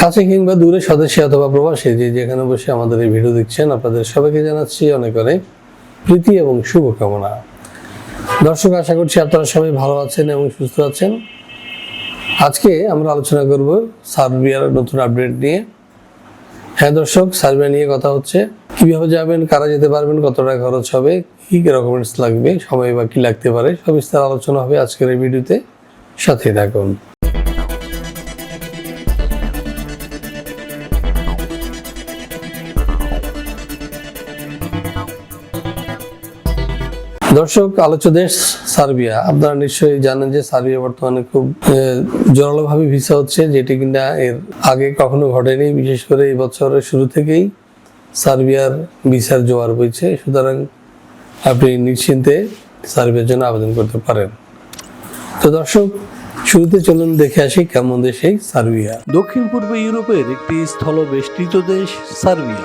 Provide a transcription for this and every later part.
কাছে কিংবা দূরে সদস্য অথবা প্রবাসী যে যেখানে বসে আমাদের এই ভিডিও দেখছেন, আপনাদের সবাইকে জানাচ্ছি অনেক অনেক প্রীতি এবং শুভকামনা। দর্শক, আশা করছি আপনারা সবাই ভালো আছেন এবং সুস্থ আছেন। আজকে আমরা আলোচনা করব সার্বিয়ার নতুন আপডেট নিয়ে। হ্যাঁ দর্শক সার্বিয়া নিয়ে কথা হচ্ছে। কীভাবে যাবেন, কারা যেতে পারবেন, কত টাকা খরচ হবে, কি কি ডকুমেন্টস লাগবে, সময় বা কী লাগতে পারে সবিস্তার আলোচনা হবে আজকের এই ভিডিওতে সাথে থাকুন। দর্শক আলোচ্য দেশ সার্বিয়া। আপনারা নিশ্চয়ই জানেন যে সার্বিয়া বর্তমানে খুব জোরালোভাবে ভিসা হচ্ছে, যেটি কিনা এর আগে কখনো ঘটেনি। বিশেষ করে এই বছরের শুরু থেকেই সার্বিয়ার ভিসার জোয়ার বইছে। সুতরাং আপনি নিশ্চিন্তে সার্বিয়ার জন্য আবেদন করতে পারেন। তো দর্শক, শুরুতে চলুন দেখে আসি কেমন দেশ সার্বিয়া। দক্ষিণ পূর্ব ইউরোপের একটি স্থলবেষ্টিত দেশ সার্বিয়া।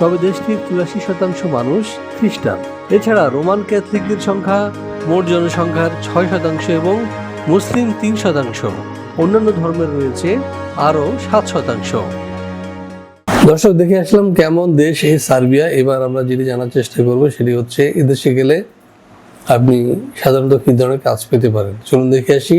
তবে দেশটির চুরাশি শতাংশ মানুষ খ্রিস্টান। এছাড়া রোমান ক্যাথলিকদের সংখ্যা মোট জনসংখ্যার ছয় শতাংশ এবং মুসলিম তিন শতাংশ। অন্যান্য ধর্মের রয়েছে আরও সাত শতাংশ। দর্শক, দেখে আসলাম কেমন দেশ এই সার্বিয়া। এবার আমরা যেটি জানার চেষ্টা করব সেটি হচ্ছে এদেশে গেলে আপনি সাধারণত কি ধরনের কাজ পেতে পারেন? চলুন দেখে আসি।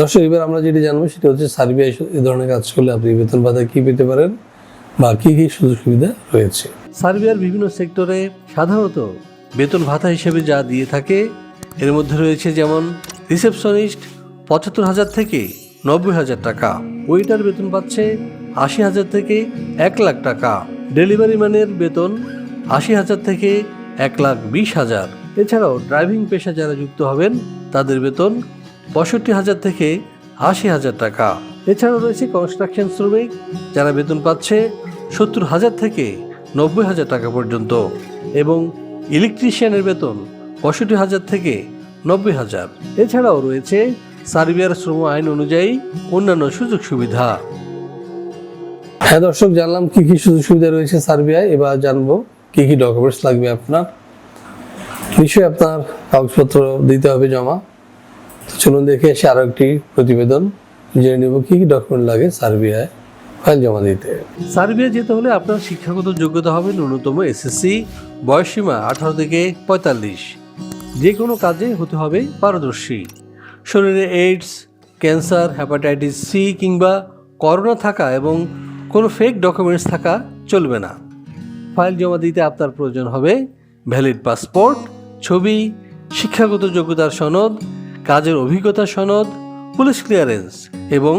দর্শক, এবার আমরা যেটি জানব সেটা হচ্ছে সার্বিয়া এই ধরনের কাজ করলে আপনি বেতন ভাতা কি পেতে পারেন বা কি কি সুযোগ সুবিধা রয়েছে? সার্বিয়ার বিভিন্ন সেক্টরে সাধারণত বেতন ভাতা হিসেবে যা দিয়ে থাকে, এর মধ্যে রয়েছে যেমন রিসেপশনিস্ট পঁচাত্তর হাজার থেকে নব্বই হাজার টাকা, ওয়েটার বেতন পাচ্ছে আশি হাজার থেকে এক লাখ টাকা, ডেলিভারি ম্যানের বেতন আশি হাজার থেকে এক লাখ বিশ হাজার। এছাড়াও ড্রাইভিং পেশা যারা যুক্ত হবেন, তাদের বেতন পঁয়ষট্টি হাজার থেকে আশি হাজার টাকা। এছাড়াও রয়েছে কনস্ট্রাকশন শ্রমিক, যারা বেতন পাচ্ছে সত্তর হাজার থেকে নব্বই হাজার টাকা পর্যন্ত এবং ইলেকট্রিশিয়ানের বেতন পঁয়ষট্টি হাজার থেকে নব্বই হাজার। এছাড়াও রয়েছে সার্বিয়ার শ্রম আইন অনুযায়ী অন্যান্য সুযোগ সুবিধা। হ্যাঁ দর্শক, জানলাম কি কি সুযোগ সুবিধা রয়েছে সার্বিয়ায়। এবার জানব কি কি ডকুমেন্টস লাগবে আপনার। নিশ্চয়ই আপনার কাগজপত্র দিতে হবে জমা। চলুন দেখে এসে আরও একটি প্রতিবেদন জেনে নেব কি কি ডকুমেন্ট লাগে সার্বিয়ায় ফাইল জমা দিতে। সার্বিয়া যেতে হলে আপনার শিক্ষাগত যোগ্যতা হবে ন্যূনতম এসএসসি, বয়সসীমা আঠারো থেকে পঁয়তাল্লিশ। যে কোনো কাজে হতে হবে পারদর্শী। শরীরে এইডস ক্যান্সার হ্যাপাটাইটিস সি কিংবা করোনা থাকা এবং কোনো ফেক ডকুমেন্টস থাকা চলবে না। ফাইল জমা দিতে আপনার প্রয়োজন হবে ভ্যালিড পাসপোর্ট ছবি, শিক্ষাগত যোগ্যতার সনদ কাজের অভিজ্ঞতা সনদ, পুলিশ ক্লিয়ারেন্স এবং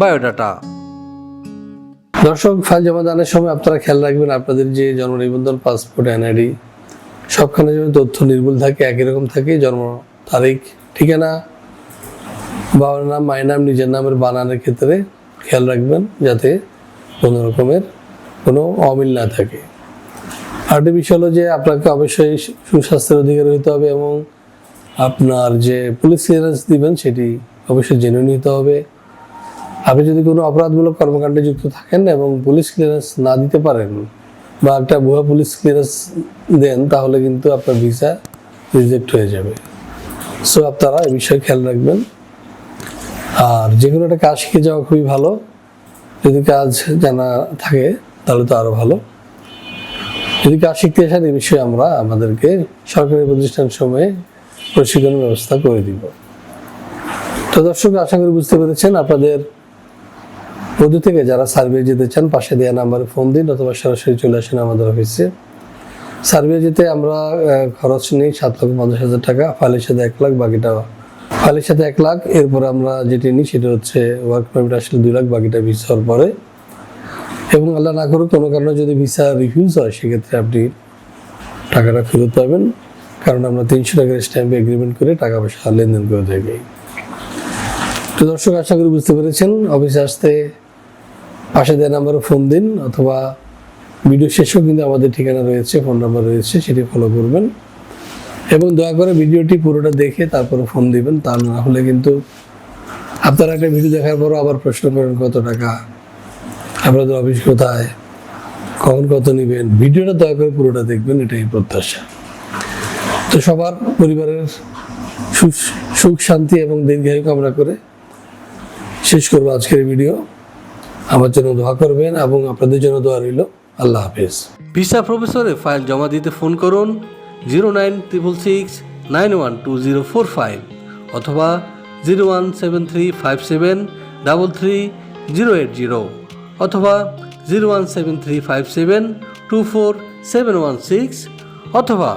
বায়োডাটা। দর্শক, ফাইল জমা দানের সময় আপনারা খেয়াল রাখবেন, আপনাদের যে জন্ম নিবন্ধন, পাসপোর্ট এনআইডি সবখানে যেন তথ্য নির্ভুল থাকে, একই রকম থাকে, জন্ম তারিখ, ঠিকানা, বাবার নাম, মায়ের নাম, নিজের নামের বানানের ক্ষেত্রে খেয়াল রাখবেন, যাতে কোনো রকমের কোনো অমিল না থাকে। আরেকটি বিষয় হলো যে, আপনাকে অবশ্যই সুস্বাস্থ্যের অধিকারী হতে হবে এবং আপনার যে পুলিশ ক্লিয়ারেন্স দিবেন, সেটি অবশ্যই জেনে নিতে হবে। আপনি যদি কোনো অপরাধমূলক কর্মকাণ্ডে যুক্ত থাকেন এবং পুলিশ ক্লিয়ারেন্স না দিতে পারেন, বা একটা ভুয়া পুলিশ ক্লিয়ারেন্স দেন, তাহলে কিন্তু আপনার ভিসা রিজেক্ট হয়ে যাবে। সো আপনারা এই বিষয়ে খেয়াল রাখবেন। আর যে কোনো একটা কাজ শিখে যাওয়া খুবই ভালো। যদি কাজ জানা থাকে, তাহলে তো আরও ভালো। যদি কাজ শিখতে আসেন, এই বিষয়ে আমরা আমাদেরকে সরকারি প্রতিষ্ঠান সময়ে প্রশিক্ষণ ব্যবস্থা করে দিব। তো দর্শক, আশা করি বুঝতে পেরেছেন, আপনাদের মধ্য থেকে যারা সার্ভে যেতে চান, পাশে দেওয়া নাম্বারে ফোন দিন, অথবা সরাসরি চলে আসেন আমাদের অফিসে। সার্ভে যেতে আমরা খরচ নিই, সাত লক্ষ পঞ্চাশ হাজার টাকা, ফাইলের সাথে এক লাখ, বাকিটা ফাইলের সাথে এক লাখ। এরপর আমরা যেটি নিই, সেটা হচ্ছে ওয়ার্ক পারমিট আসলে দুই লাখ, বাকিটা ভিসা হওয়ার পরে। এবং আল্লাহ না করুক, কোনো কারণে যদি ভিসা রিফিউজ হয়, সেক্ষেত্রে আপনি টাকাটা ফেরত পাবেন। কারণ আমরা তিনশো টাকার স্ট্যাম্পে এগ্রিমেন্ট করে টাকা পয়সা লেনদেন করে থাকি তো দর্শক, আশা করি বুঝতে পেরেছেন। অফিসে আসতে পাশে দেওয়া নাম্বারে ফোন দিন অথবা ভিডিও শেষেও কিন্তু আমাদের ঠিকানা রয়েছে ফোন নাম্বার রয়েছে, সেটি ফলো করবেন। এবং দয়া করে ভিডিওটি পুরোটা দেখে তারপরে ফোন দিবেন। তা না হলে কিন্তু আপনারা একটা ভিডিও দেখার পরও আবার প্রশ্ন করেন, কত টাকা? আপনাদের অফিস কোথায়? কখন কত নেবেন? ভিডিওটা দয়া করে পুরোটা দেখবেন, এটাই প্রত্যাশা। তো সবার পরিবারের সুখ- শান্তি এবং দীর্ঘায়ু কামনা করে শেষ করব আজকের ভিডিও। আমার জন্য দোয়া করবেন এবং আপনাদের জন্য দোয়া রইল। আল্লাহ হাফেজ। ভিসা প্রফেসরে ফাইল জমা দিতে ফোন করুন zero nine triple six nine one two zero four five অথবা zero one seven three five seven double three zero eight zero অথবা zero one seven three five seven two four seven one six অথবা